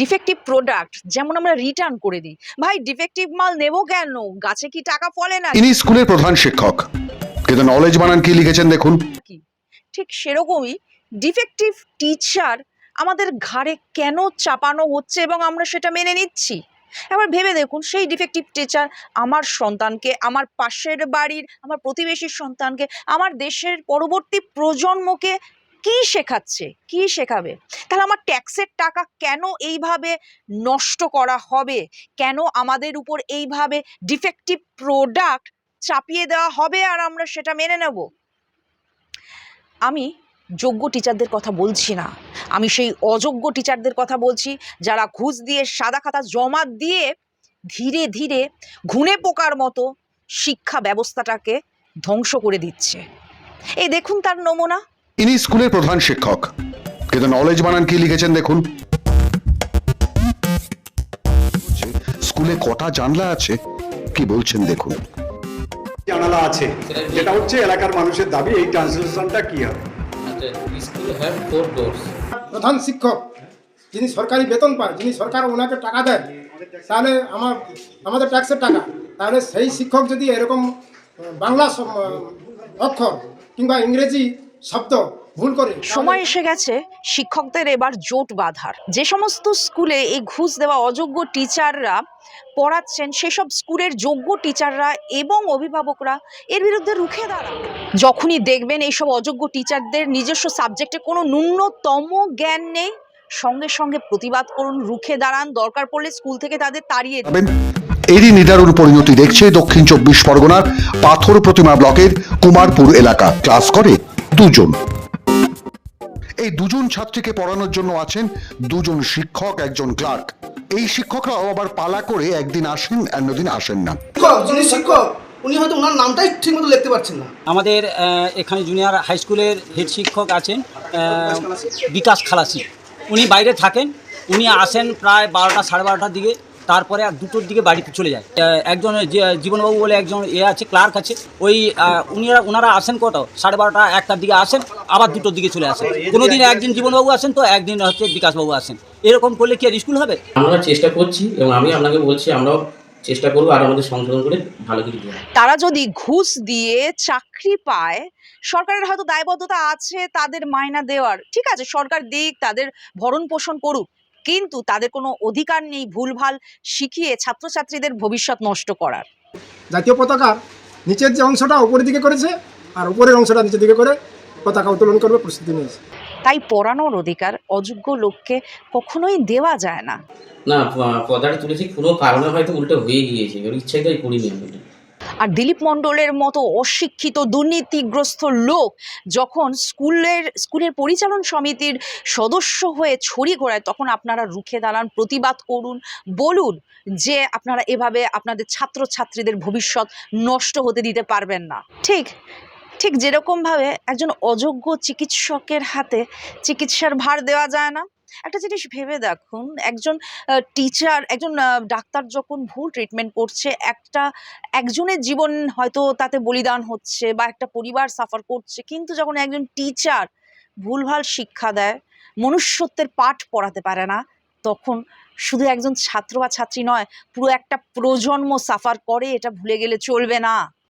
Defective product যেমন আমরা return করে দিই। ভাই ডিফেক্টিভ মাল নেব কেন? গাছে কি টাকা ফলে না ইনি স্কুলের প্রধান শিক্ষক। কিন্তু নলেজ বানান কি লিখেছেন দেখুন। কি? ঠিক সেরকমই ডিফেক্টিভ টিচার আমাদের ঘাড়ে কেন চাপানো হচ্ছে এবং আমরা সেটা মেনে নিচ্ছি? এবার ভেবে দেখুন সেই ডিফেক্টিভ টিচার আমার সন্তানকে আমার পাশের বাড়ির আমার প্রতিবেশীর সন্তানকে আমার দেশের পরবর্তী প্রজন্মকে কি শেখাচ্ছে? কি শেখাবে? তাহলে আমার ট্যাক্সের টাকা কেন এইভাবে নষ্ট করা হবে? কেন আমাদের উপর এইভাবে ডিফেক্টিভ প্রোডাক্ট চাপিয়ে দেওয়া হবে আর আমরা সেটা মেনে নেব? আমি যোগ্য টিচারদের কথা বলছি না। আমি সেই অযোগ্য টিচারদের কথা বলছি যারা ঘুষ দিয়ে, সাদা খাতা জমা দিয়ে ধীরে ধীরে ঘুণে পোকার মতো শিক্ষা ব্যবস্থাটাকে ধ্বংস করে দিচ্ছে। এই দেখুন তার নমুনা। ইনি স্কুলের প্রধান শিক্ষক। কিন্তু নলেজ বানান কি লিখেছেন দেখুন। স্কুলে কটা জানলা আছে? কি বলছেন দেখুন। জানালা আছে। যেটা হচ্ছে এলাকার মানুষের দাবি এই ট্রান্সলেশনটা কি হবে? আচ্ছা প্রধান শিক্ষক যিনি সরকারি বেতন পায় যিনি সরকার ওনাকে টাকা দেয় তাহলে আমার আমাদের ট্যাক্সের টাকা। তাহলে সেই শিক্ষক যদি এরকম বাংলা অক্ষর কিংবা ইংরেজি শব্দ ভুল করে। সময় এসে গেছে শিক্ষকদের এবার জোট বাঁধার। যে সমস্ত স্কুলে এই ঘুষ দেওয়া অযোগ্য টিচাররা পড়াচ্ছেন সেসব স্কুলের যোগ্য টিচাররা এবং অভিভাবকরা এর বিরুদ্ধে রুখে দাঁড়ান। যখনই দেখবেন এইসব অযোগ্য টিচারদের নিজস্ব সাবজেক্টে কোনো ন্যূনতম জ্ঞান নেই সঙ্গে সঙ্গে প্রতিবাদ করুন রুখে দাঁড়ান। দরকার পড়লে স্কুল থেকে তাদের তাড়িয়ে দিন। এরই নিদারুণ পরিণতি দেখছে দক্ষিণ চব্বিশ পরগনার পাথর প্রতিমা ব্লকের কুমারপুর এলাকা। ক্লাস করে দুজন। এই দুজন ছাত্রীকে পড়ানোর জন্য আছেন দুজন শিক্ষক একজন ক্লার্ক। এই শিক্ষকরাও আবার পালা করে একদিন আসেন অন্যদিন আসেন না। শিক্ষক যিনি শিক্ষক উনি হয়তো ওনার নামটাই ঠিক মতো লিখতে পারছেন না। আমাদের এখানে জুনিয়র হাই স্কুলের হেড শিক্ষক আছেন আহ, বিকাশ খালাসি। উনি বাইরে থাকেন উনি আসেন প্রায় বারোটা সাড়ে বারোটার দিকে। তারপরে আর দুটোর দিকে বাড়িতে চলে যায়। আহ, একজন জীবনবাবু বলে একজন এ আছে ক্লার্ক আছে ওই উনিরা ওনারা আসেন কত সাড়ে বারোটা একটার দিকে আসেন আবার দুটোর দিকে চলে আসেন। কোনো দিন একদিন জীবনবাবু আসেন তো একদিন হচ্ছে বিকাশবাবু আসেন। এরকম করলে কি আর স্কুল হবে? আমরা চেষ্টা করছি এবং আমি আপনাকে বলছি আমরাও চেষ্টা করব আর আমাদের সংশোধন করে ভালো কিছু তারা যদি ঘুষ দিয়ে চাকরি পায় সরকারের হয়তো দায়বদ্ধতা আছে তাদের মায়না দেওয়ার। ঠিক আছে সরকার দিক তাদের ভরণ পোষণ করুক। কিন্তু তাদের কোনো অধিকার নেই ভুলভাল শিখিয়ে ছাত্রছাত্রীদের ভবিষ্যৎ নষ্ট করার। জাতীয় পতাকার নিচের যে অংশটা উপরের দিকে করেছে আর উপরের অংশটা নিচের দিকে করে পতাকা উত্তোলন করবে প্রস্তুতি নিয়েছে। তাই পড়ানোর অধিকার অযোগ্য লোককে কখনোই দেওয়া যায় না। না পদাটা তুলেছি কোনো কারণে হয়তো উল্টো হয়ে গিয়েছে। ওর ইচ্ছাই করিনি আমি ওটা। আর দিলীপ মণ্ডলের মতো অশিক্ষিত দুর্নীতিগ্রস্ত লোক যখন স্কুলের স্কুলের পরিচালন সমিতির সদস্য হয়ে ছড়ি ঘোরায়, তখন আপনারা রুখে দাঁড়ান, প্রতিবাদ করুন, বলুন যে আপনারা এভাবে আপনাদের ছাত্রছাত্রীদের ভবিষ্যৎ নষ্ট হতে দিতে পারবেন না। ঠিক ঠিক যেরকমভাবে একজন অযোগ্য চিকিৎসকের হাতে চিকিৎসার ভার দেওয়া যায় না একটা জিনিস ভেবে দেখুন, একজন টিচার একজন ডাক্তার যখন ভুল ট্রিটমেন্ট করছে, একটা, একজনের জীবন হয়তো তাতে বলিদান হচ্ছে বা একটা পরিবার সাফার করছে, কিন্তু যখন একজন টিচার ভুলভাল শিক্ষা দেয়, মনুষ্যত্বের পাঠ পড়াতে পারে না, তখন শুধু একজন ছাত্র বা ছাত্রী নয়, পুরো একটা প্রজন্ম সাফার করে, এটা ভুলে গেলে চলবে না।